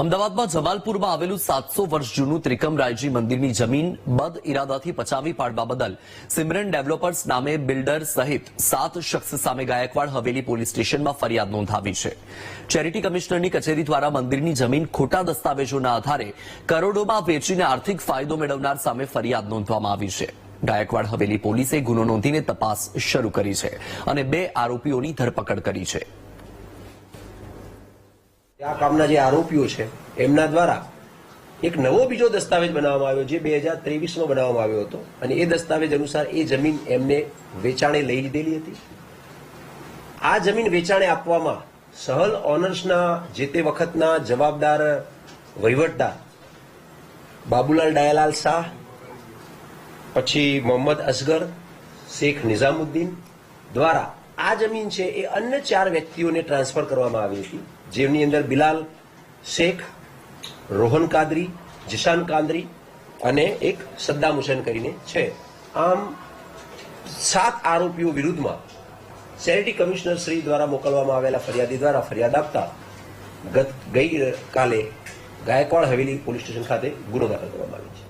અમદાવાદમાં જમાલપુરમાં આવેલું સાતસો વર્ષ જૂનું ત્રિકમરાયજી મંદિરની જમીન બદ ઇરાદાથી પચાવી પાડવા બદલ સિમરન ડેવલપર્સ નામે બિલ્ડર સહિત સાત શખ્સ સામે ગાયકવાડ હવેલી પોલીસ સ્ટેશનમાં ફરિયાદ નોંધાવી છે. ચેરિટી કમિશનરની કચેરી દ્વારા મંદિરની જમીન ખોટા દસ્તાવેજોના આધારે કરોડોમાં વેચીને આર્થિક ફાયદો મેળવનાર સામે ફરિયાદ નોંધવામાં આવી છે. ગાયકવાડ હવેલી પોલીસે ગુનો નોંધીને તપાસ શરૂ કરી છે અને બે આરોપીઓની ધરપકડ કરી છે. આ કામના જે આરોપીઓ છે, એમના દ્વારા એક નવો બીજો દસ્તાવેજ બનાવવામાં આવ્યો જે બે હજાર ત્રેવીસમાં બનાવવામાં આવ્યો હતો. અને એ દસ્તાવેજ અનુસાર એ જમીન એમને વેચાણે લઈ લીધેલી હતી. આ જમીન વેચાણે આપવામાં સહલ ઓનર્સના જે તે વખતના જવાબદાર વહીવટદાર બાબુલાલ ડાયાલાલ શાહ, પછી મોહમ્મદ અસગર, શેખ નિઝામુદ્દીન દ્વારા આ જમીન છે એ અન્ય ચાર વ્યક્તિઓને ટ્રાન્સફર કરવામાં આવી હતી. જેમની અંદર બિલાલ, શેખ, રોહન કાદરી, જીશાન કાદરી અને એક સદ્દામ હુસેન કરીને છે. આમ સાત આરોપીઓ વિરુદ્ધમાં ચેરિટી કમિશનર શ્રી દ્વારા મોકલવામાં આવેલા ફરિયાદી દ્વારા ફરિયાદ આપતા ગત ગઈ, કાલે ગાયકવાડ હવેલી પોલીસ સ્ટેશન ખાતે ગુનો દાખલ કરવામાં આવ્યો છે.